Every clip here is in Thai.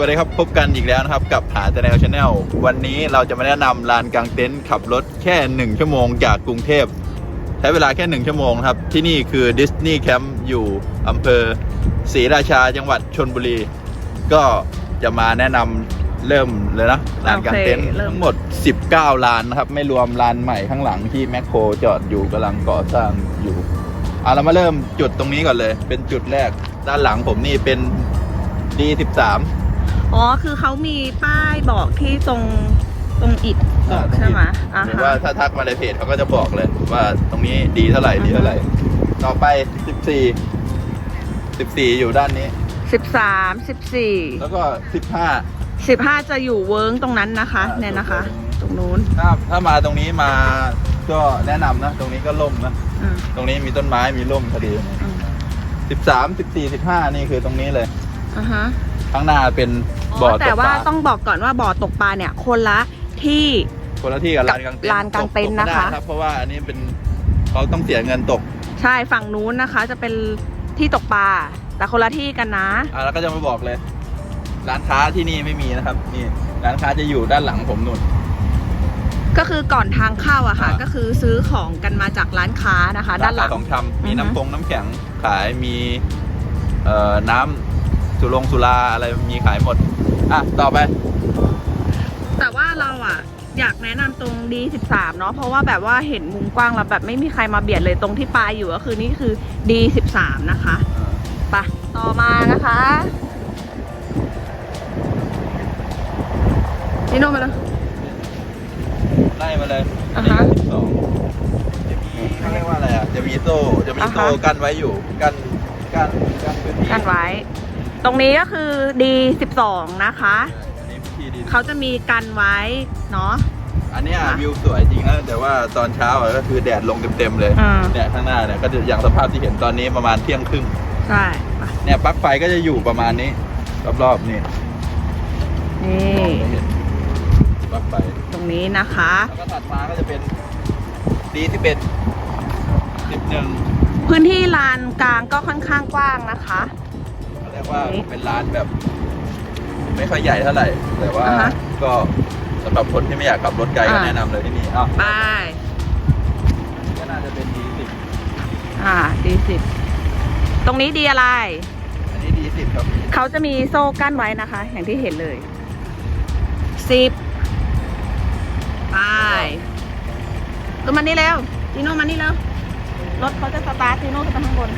วัสดีครับพบกันอีกแล้วนะครับกับหาแต่แนวชาแนลวันนี้เราจะมาแนะนำลานกลางเต็นท์ขับรถแค่หนึ่งชั่วโมงจากกรุงเทพใช้เวลาแค่หนึ่งชั่วโมงนะครับ ที่นี่คือดิสนีย์แคมป์อยู่อำเภอศรีราชาจังหวัดชนบุรี ก็จะมาแนะนำเริ่มเลยนะลานกลางเต็นท์โอเคเริ่มทั้งหมด 19 ลานนะครับ ไม่รวมลานใหม่ข้างหลังที่แมคโครจอดอยู่กำลังก่อสร้างอยู่อะเรามาเริ่มจุดตรงนี้ก่อนเลย เป็นจุดแรกด้านหลังผมนี่เป็น D13 อ๋อ คือเขามีป้ายบอกที่ตรงตรงอิฐบอกใช่ไหมอ่าหรือฮะว่าถ้าทักมาในเพจเขาก็จะบอกเลย ว่าตรงนี้ดีเท่าไหร่อือฮึดีเท่าไหร่ ต่อไปสิบสี่สิบสี่อยู่ด้านนี้ สิบสามสิบสี่แล้วก็สิบห้าสิบห้าจะอยู่เวิร์งตรงนั้นนะคะ อ่า เนี่ยนะคะตตรรงงนู้นู้นนถ้าถ้ามาตรงนี้มาก็แนะนำนะ ตรงนี้ก็ล่มนะ อืมตรงนี้มีต้นไม้มีร่มพอดี อืมสิบสามสิบสี่สิบห้านี่คือตรงนี้เลย อ่าฮะข้างหน้าเป็นอ๋ บ่ออตกแต่ปว่าลาต้องบอกก่อนว่าบ่อตกปลาเนี่ยคนละที่ คนละที่กับลานกลางเต็นท์ลานกลางเต็นท์ตไม่ได้นะคะรับเพราะว่าอันนี้เป็นเขาต้องเสียเงินตกใช่ฝั่งนู้นนะคะ จะเป็นที่ตกปลาแต่คนละที่กันนะ อะแล้วก็จะมาบอกเลย ร้านค้าที่นี่ไม่มีนะครับ นี่ร้านค้าจะอยู่ด้านหลังผมนุ่น ก็คือก่อนทางเข้าอะค่ะ อ่า ก็คือซื้อของกันมาจากร้านค้านะคะ ด้านหลัขางยของชำมีอือฮึ น้ำพงน้ำแข็งขายมีเอ่อน้ำสุรงสุราอะไรมีขายหมด อะ ต่อไป แต่ว่าเราอะอยากแนะนำตรง D13 เนาะเพราะว่าแบบว่าเห็นมุมกว้างแล้วแบบไม่มีใครมาเบียดเลยตรงที่ปลายอยู่ก็คือนี่คือ D13 นะคะไปะต่อมานะคะนี่โนมาแล้วไล่มาเลยอ่าฮะสิบสองจะมีเขาเรียกว่าอะไรอะ จะมีโซ่ จะมีอ่าฮะ โซ่กั้นไว้อยู่ กั้น กั้น กั้นพื้นที่กันไว้ ตรงนี้ก็คือ D12 นะคะ อันนี้พื้นที่ดีเขาจะมีกันไว้เนาะ อันเนี้ยค่ะวิวสวยจริงนะแต่ว่าตอนเช้าอะก็คือแดดลงเต็มๆเลยอืมเนี่ยข้างหน้าเนี่ยก็จะอย่างสภาพที่เห็นตอนนี้ประมาณเที่ยงครึ่งใช่ไปเนี่ยปลั๊กไฟก็จะอยู่ประมาณนี้ รอบๆนี่นี่มองไม่เห็นปลั๊กไฟตรงนี้นะคะ แล้วก็ถัดมาก็จะเป็นดีที่เป็นสิบหนึ่งพื้นที่ลานกลางก็ค่อนข้างกว้างนะคะเขาเรียก ว่านี่เป็นร้านแบบ ไม่ค่อยใหญ่เท่าไหร่ แต่ว่าอ่าฮะ ก็สำหรับคนที่ไม่อยากขับรถไกลก็อ่าแนะนำเลยที่นี่อ้าวไปก็น่าจะเป็นดีสิบอ่าดีสิบตรงนี้ดีอะไร อันนี้ดีสิบครับเขาจะมีโซ่กั้นไว้นะคะ อย่างที่เห็นเลยสิบไปขึ้นมานี่เร็วจีโน่มานี่เร็วรถเขาจะสตาร์ทจีโน่ขึ้นไปข้างบน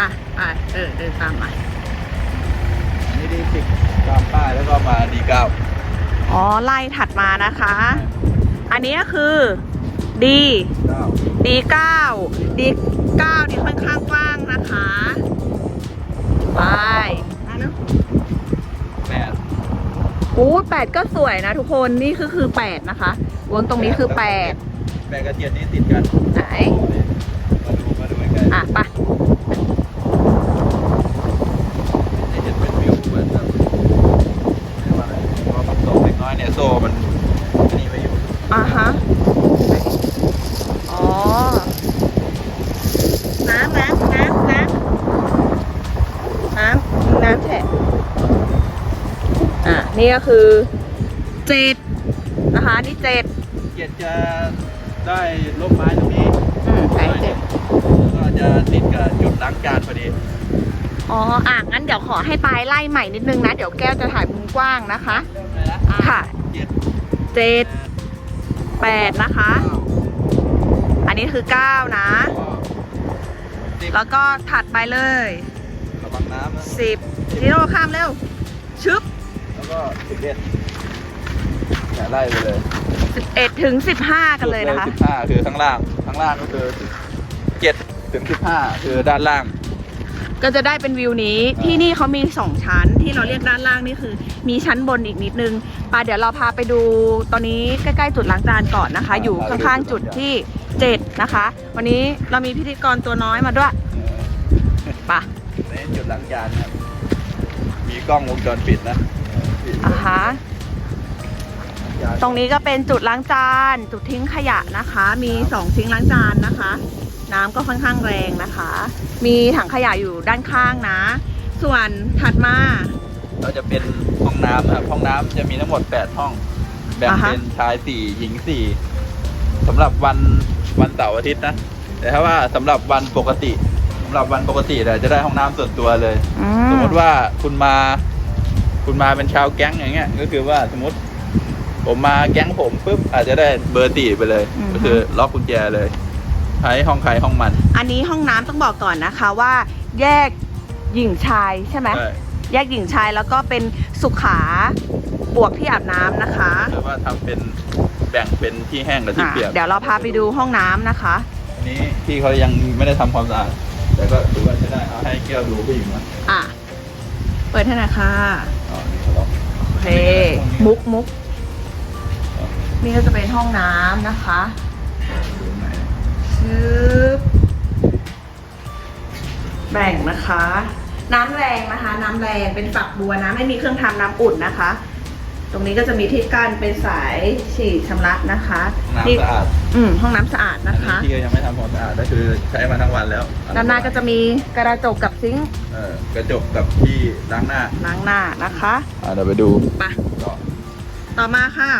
อะไปเออเดินตามมาอันนี้ดีสิบตามป้ายแล้วก็มาดีเก้าอ๋อไล่ถัดมานะคะ อันนี้ก็คือ D เก้า D9 D9 นี่ค่อนข้างกว้างนะคะไปอะเนอะแปดโอ้แปดก็สวยนะทุกคนนี่คือคือแปดนะคะวนตรงนี้คือแปดแปดกับเจ็ดนี่ติดกันไหนมาดูมาดูใกล้อะไปะ ๆจะเห็นเป็นวิวเหมือนแบบเรียกว่าอะไรเพราะว่ามันตกเล็กน้อยเนี่ยโซ่มันอันนี่ไม่อยู่ อะฮะ อ๋อ น้ำน้ำน้ำน้ำน้ำน้ำ แฉะอะนี่ก็คือเจ็ดนะคะนี่เจ็ดเจ็ดจะได้ร่มไม้ตรงนี้อืมไหนเจ็ดก็จะติดกับจุดล้างจานพอดีอ๋ออะงั้นเดี๋ยวขอให้ปลายไล่ใหม่นิดนึงนะ เดี๋ยวแก้วจะถ่ายมุมกว้างนะคะเริ่มเลยนะค่ะเจ็ดเจ็ดแปดนะคะเก้าอันนี้คือเก้านะสิบแล้วก็ถัดไปเลยระวังน้ำนะสิบ ทีโร่ข้ามเร็ว ชึบ แล้วก็สิบเอ็ดเนี่ยไล่ไปเลยสิบเอ็ดถึงสิบห้ากันเลยนะคะ สิบห้าคือข้างล่าง ข้างล่างก็คือเจ็ดถึงสิบห้าคือด้านล่าง ก็จะได้เป็นวิวนี้อ่าที่นี่เขามีสองชั้นที่เราเรียกด้านล่างนี่คือ มีชั้นบนอีกนิดนึงปาเดี๋ยวเราพาไปดูตอนนี้ใกล้ๆจุดล้างจานก่อนนะคะ อยู่ข้างๆจุดที่เจ็ดนะคะ วันนี้เรามีพิธีกรตัวน้อยมาด้วยไปะ ในจุดหลังจานนะครับ มีกล้องวงจรปิดนะอะฮะตรงนี้ก็เป็นจุดล้างจาน จุดทิ้งขยะนะคะ มีสองทิ้งล้างจานนะคะ น้ำก็ค่อนข้างแรงนะคะ มีถังขยะอยู่ด้านข้างนะ ส่วนถัดมาก็จะเป็นห้องน้ำนะครับห้องน้ำจะมีทั้งหมด 8 ห้อง แบ่งอ่าฮะเป็นชาย 4 หญิง 4สำหรับวันวันเสาร์อาทิตย์นะ แต่ถ้าว่าสำหรับวันปกติสำ หรับวันปกติเนี่ยจะได้ห้องน้ำส่วนตัวเลย อืสมมติว่าคุณมา คุณมาเป็นชาวแก๊งอย่างเงี้ย ก็คือว่าสมมติ ผมมาแก๊งผมปุ๊บอาจจะได้เบอร์ตีไปเลย ก็คือล็อกกุญแจเลยใช้ห้องใครห้องมันอันนี้ห้องน้ำต้องบอกก่อนนะคะว่า แยกหญิงชายใช่ไหม ใช่แยกหญิงชายแล้วก็เป็นสุขาบวกที่อาบน้ำนะคะหรือว่าทำเป็นแบ่งเป็นที่แห้งกับที่อะเปียกเดี๋ยวเราพาไปดูห้องน้ำนะคะ อันนี้พี่เขายังไม่ได้ทำความสะอาด แต่ก็ถือว่าใช้ได้เอาให้แก้วดูผู้หญิงนะอะ เปิดให้หน่อยค่ะ อ๋อนี่เขาล็อกโอเค มุกมุก นี่ก็จะเป็นห้องน้ำนะคะดูไหนชึบแบ่งนะคะ น้ำแรงนะคะ น้ำแรงเป็นฝักบัวนะ ไม่มีเครื่องทำน้ำอุ่นนะคะ ตรงนี้ก็จะมีที่กั้นเป็นสายฉีดชำระนะคะห้องน้ำสะอาด อืมห้องน้ำสะอาดอันนะนี้คะพี่ก็ยังไม่ทำความสะอาดก็คือใช้มาทั้งวันแล้วด้านหน้าก็จะมีกระจกกับซิงค์เออกระจกกับที่ล้างหน้าล้างหน้านะคะอ่าเดี๋ยวไปดูไป ต่อต่อมาค่ะ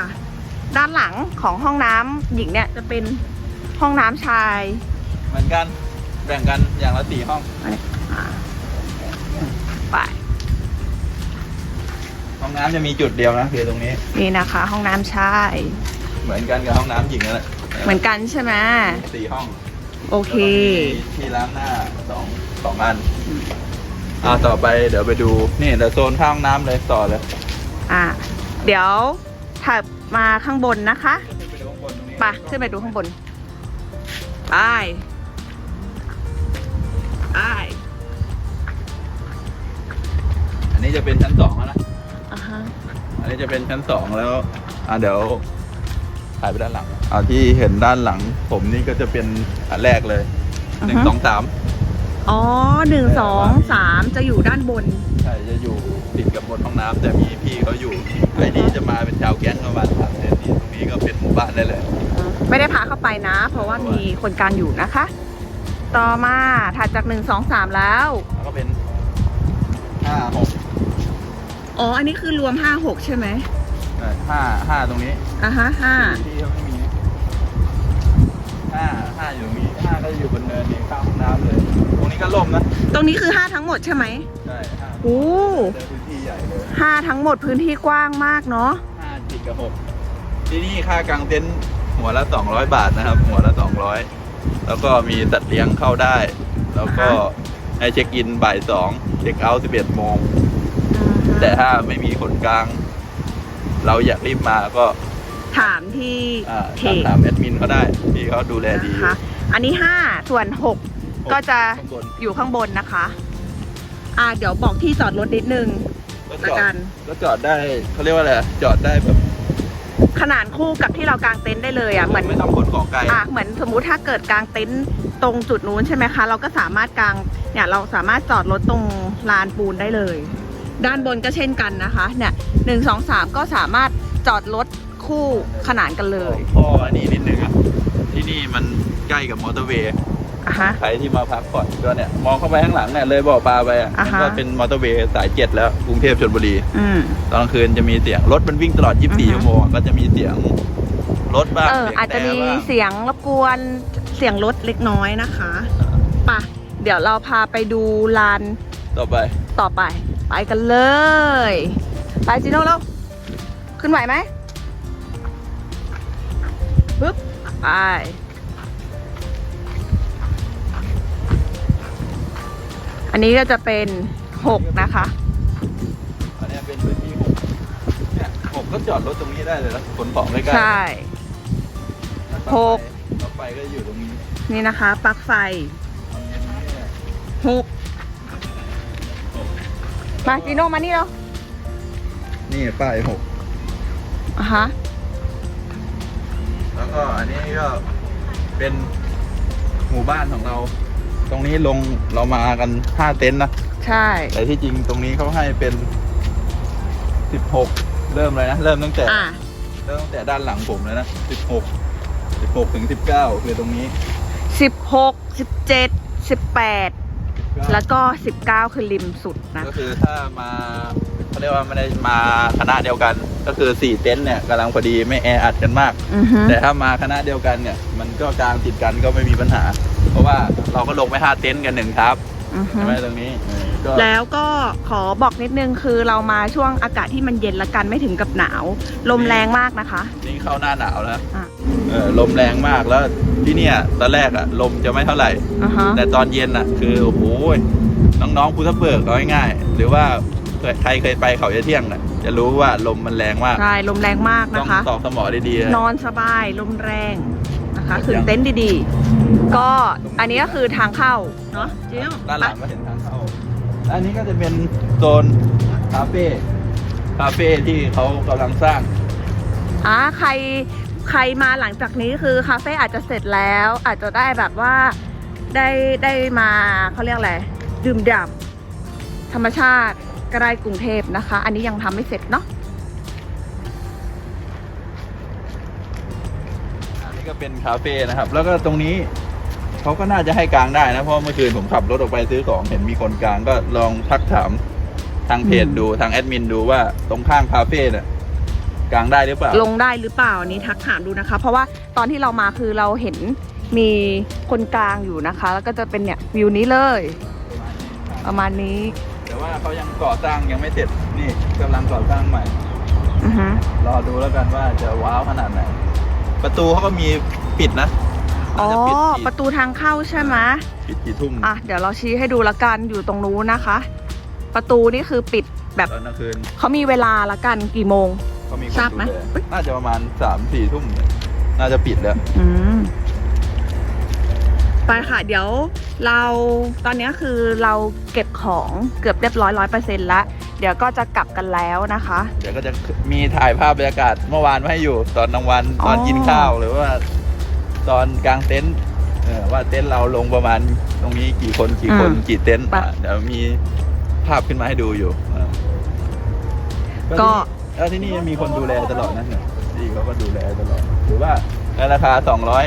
ด้านหลังของห้องน้ำหญิงเนี่ยจะเป็นห้องน้ำชายเหมือนกันแบ่งกันอย่างละสี่ห้องอ่าไป ห้องน้ำจะมีจุดเดียวนะคือตรงนี้ นี่นะคะ ห้องน้ำชายเหมือนกันกับห้องน้ำหญิงนั่นแหละเหมือนกันใช่ไหมสี่ห้องโอเค แล้วก็มีที่ล้างหน้าสองสองอันอ่าต่อไปเดี๋ยวไปดูนี่เดี๋ยวโซนข้างห้องน้ำเลยต่อเลยอะเดี๋ยวถัดมาข้างบนนะคะไปดูข้างบนตรงนี้ไปขึ้นไปดูข้างบนไปไปอันนี้จะเป็นชั้นสอง อันนี้จะเป็นชั้นสองแล้วอ่าเดี๋ยวถ่ายไปด้านหลังอ่าที่เห็นด้านหลัง ผมนี่ก็จะเป็นอันแรกเลยหนึ่งสองสามอ๋อหนึ่งสองสามจะอยู่ด้านบน ใช่จะอยู่ติดกับบนห้องน้ำแต่มีพี่เขาอยู่ไอ้นี่จะมาเป็นชาวแก๊งประมาณสามเซนนี่ตรงนี้ก็เป็นหมู่บ้านได้เลย ไม่ได้พาเข้าไปนะ เพราะว่ามีคนกลางอยู่นะคะ ต่อมาถัดจากหนึ่งสองสามแล้ว แล้วก็เป็นห้าหก อ๋อ อันนี้คือรวมห้าหกใช่ไหมใช่ห้าห้าตรงนี้อะฮะห้าที่เขาไม่มีห้าห้าอยู่ตรงนี้ห้าก็อยู่บนเนินนี่ข้างห้องน้ำเลย ตรงนี้ก็ล่มนะตรงนี้คือห้าทั้งหมดใช่ไหมใช่ห้าโอ้เจอพื้นที่ใหญ่เลยห้าทั้งหมดพื้นที่กว้างมากเนาะห้าจิกกับหกที่นี่ค่ากางเต็นท์หัวละสองร้อยบาทนะครับ หัวละสองร้อยแล้วก็มีสัตว์เลี้ยงเข้าได้ แล้วก็ให้เช็คอินบ่ายสองเช็คเอาท์สิบเอ็ดโมง แต่ถ้าไม่มีคนกลาง เราอยากรีบมาก็ถามที่อ่าเพถามจถามแอดมินเขาได้ที่เขาดูแลดี นะคะอันนี้ห้าส่วนหกก็จะข้างบน อยู่ข้างบนนะคะ อ่าเดี๋ยวบอกที่จอดรถนิดนึง ก็ละจอกัดนก็จอดได้เขาเรียกว่าอะไรจอดได้แบบขนานคู่กับที่เรากางเต็นท์ได้เลยอะเหมือน ไม่ต้องขนของไกลอะเหมือนสมมุติถ้าเกิดกางเต็นท์ตรงจุดนู้นใช่ไหมคะ เราก็สามารถกางเนี่ยเราสามารถจอดรถตรงลานปูนได้เลย ด้านบนก็เช่นกันนะคะเนี่ยหนึ่งสองสามก็สามารถจอดรถคู่ขนานกันเลยพออันนี้นิดนึงอะที่นี่มันใกล้กับมอเตอร์เวย์อะฮะใครที่มาพักผ่อนก็เนี่ยมองเข้าไปข้างหลังเนี่ยเลยบ่อปลาไปอะอ่ามันฮะก็เป็นมอเตอร์เวย์สายเจ็ดแล้วกรุงเทพชลบุรีอืมตอนกลางคืนจะมีเสียงรถมันวิ่งตลอดอือฮึ24 ชั่วโมงก็จะมีเสียงรถบ้างเออเสียงอาจจะมีแต่บ้างเสียงรบกวนเสียงรถเล็กน้อยนะคะไปะเดี๋ยวเราพาไปดูลานต่อไปต่อไป ไปกันเลย ไปจิโน่แล้วขึ้นไหวไหมปึ๊บไปอันนี้ก็จะเป็นหกนะคะ อันเนี้ยเป็นพื้นที่หกเนี่ยหกก็จอดรถตรงนี้ได้เลยนะขนของใกล้ๆใช่หกต่อไปก็อยู่ตรงนี้ นี่นะคะปลั๊กไฟหก มาจิโน่มานี่แล้วนี่ป้ายหกอะฮะแล้วก็อันนี้ก็เป็นหมู่บ้านของเรา ตรงนี้ลงเรามากันห้าเต็นท์นะ ใช่ แต่ที่จริงตรงนี้เขาให้เป็นสิบหกเริ่มเลยนะ เริ่มตั้งแต่อะเริ่มตั้งแต่ด้านหลังผมเลยนะสิบหกสิบหกถึงสิบเก้าคือตรงนี้สิบหกสิบเจ็ดสิบแปด แล้วก็สิบเก้าคือริมสุดนะก็คือถ้ามาเขาเรียกว่าไม่ได้มาคณะเดียวกัน ก็คือสี่เต็นท์เนี่ยกำลังพอดีไม่แออัดกันมากอือฮึแต่ถ้ามาคณะเดียวกันเนี่ย มันก็กลางติดกันก็ไม่มีปัญหา เพราะว่าเราก็ลงไปห้าเต็นท์กันหนึ่งครับ อือฮึ ใช่ไหมตรงนี้เออก็แล้วก็ขอบอกนิดนึงคือเรามาช่วงอากาศที่มันเย็นละกันไม่ถึงกับหนาว ลมแรงมากนะคะนี่เข้าหน้าหนาวแล้วอะเออลมแรงมากแล้วที่เนี่ยตอนแรกอะลมจะไม่เท่าไหร่ อ่าฮะแต่ตอนเย็นอะคือโอ้โหน้องๆภูทับเบิกเอาง่ายๆหรือว่าใครเคยไปเขาเยเที่ยงน่ะจะรู้ว่าลมมันแรงมากใช่ลมแรงมากต้นะองคะ ตอกสมอดีๆนอนสบายลมแรง นะคะขึงเต็นท์ดีๆ ก็อันนี้ก็คือทางเข้าเนาะจริงด้านหลังก็เห็นทางเข้าอันนี้ก็จะเป็นโซนคาเฟ่คาเฟ่ที่เขากำลังสร้างอ่าใครใครมาหลังจากนี้คือคาเฟ่อาจจะเสร็จแล้ว อาจจะได้แบบว่าได้ได้มาเขาเรียกอะไรดื่มด่ำธรรมชาติใกล้กรุงเทพนะคะ อันนี้ยังทำไม่เสร็จเนาะ นนี้ก็เป็นคาเฟ่นะครับ แล้วก็ตรงนี้เขาก็น่าจะให้กลางได้นะ เพราะเมื่อคืนผมขับรถออกไปซื้อของเห็นมีคนกลางก็ลองทักถามทางเพจดูทางแอดมินดูว่าตรงข้างคาเฟ่เนี่ยกลางได้หรือเปล่า ลงได้หรือเปล่าอันนี้ทักถามดูนะคะ เพราะว่าตอนที่เรามาคือเราเห็นมีคนกลางอยู่นะคะ แล้วก็จะเป็นเนี่ยวิวนี้เลย ประมาณนี้ แต่ว่าเขายังก่อสร้างยังไม่เสร็จนี่กำลังก่อสร้างใหม่ อือฮึรอดูแล้วกันว่าจะว้าวขนาดไหน ประตูเขาก็มีปิดนะอ๋อ น่าจะปิดปกี่ระตูทางเข้าใช่ไหมปิดกี่ทุ่มอะ เดี๋ยวเราชี้ให้ดูละกันอยู่ตรงนู้นนะคะ ประตูนี่คือปิดแบบตอนกลางคืนเขามีเวลาละกันกี่โมงเขามีคนทราบไหมดูแลเอ้ยน่าจะประมาณสามสี่ทุ่มน่าจะปิดแล้ว อืมไปค่ะ เดี๋ยวเราตอนนี้คือเราเก็บของเกือบเรียบร้อยร้อยเปอร์เซ็นต์แล้ว เดี๋ยวก็จะกลับกันแล้วนะคะ เดี๋ยวก็จะมีถ่ายภาพบรรยากาศเมื่อวานมาให้อยู่ตอนกลางวันอ๋อตอนกินข้าวหรือว่า ตอนกลางเต็นท์เออว่าเต็นท์เราลงประมาณตรงนี้กี่คนกี่คนกี่เต็นท์อะเดี๋ยวมีภาพขึ้นมาให้ดูอยู่อ่าก็แล้วที่นี่มีคนดูแลตลอดนะเนี่ยที่เขาก็ดูแลตลอดหรือว่าในราคาสองร้อย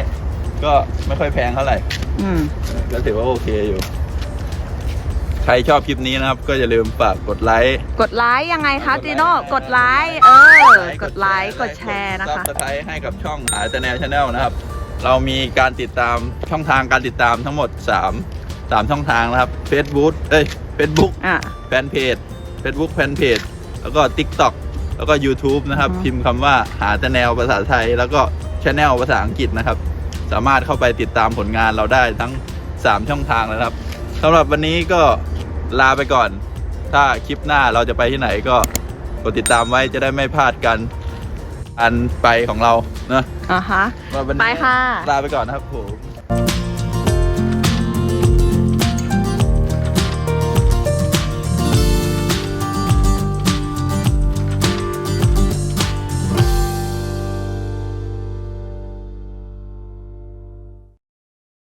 ก็ไม่ค่อยแพงเท่าไหร่อืมเออก็ถือว่าโอเคอยู่ ใครชอบคลิปนี้นะครับ ก็อย่าลืมฝากกดไลค์กดไลค์ยังไงคะจีโน่กดไลค์เออกดไลค์กดแชร์นะคะซับสไครต์ให้กับช่องหาแต่แนวชาแนลนะครับ เรามีการติดตามช่องทางการติดตามทั้งหมด 3 3 ช่องทางนะครับ Facebook เอ้ย Facebook อะ แฟนเพจ Facebook แฟนเพจแล้วก็ TikTok แล้วก็ YouTube นะครับ อืมพิมพ์คำว่าหาแต่แนวภาษาไทย แล้วก็ช anel ภาษาอังกฤษนะครับ สามารถเข้าไปติดตามผลงานเราได้ทั้ง 3 ช่องทางนะครับสำหรับวันนี้ก็ ลาไปก่อน ถ้าคลิปหน้าเราจะไปที่ไหนก็กดติดตามไว้จะได้ไม่พลาดกัน อันไปของเราเนอะอะฮะ ว่าวันนี้ไปค่ะ ลาไปก่อนนะครับผม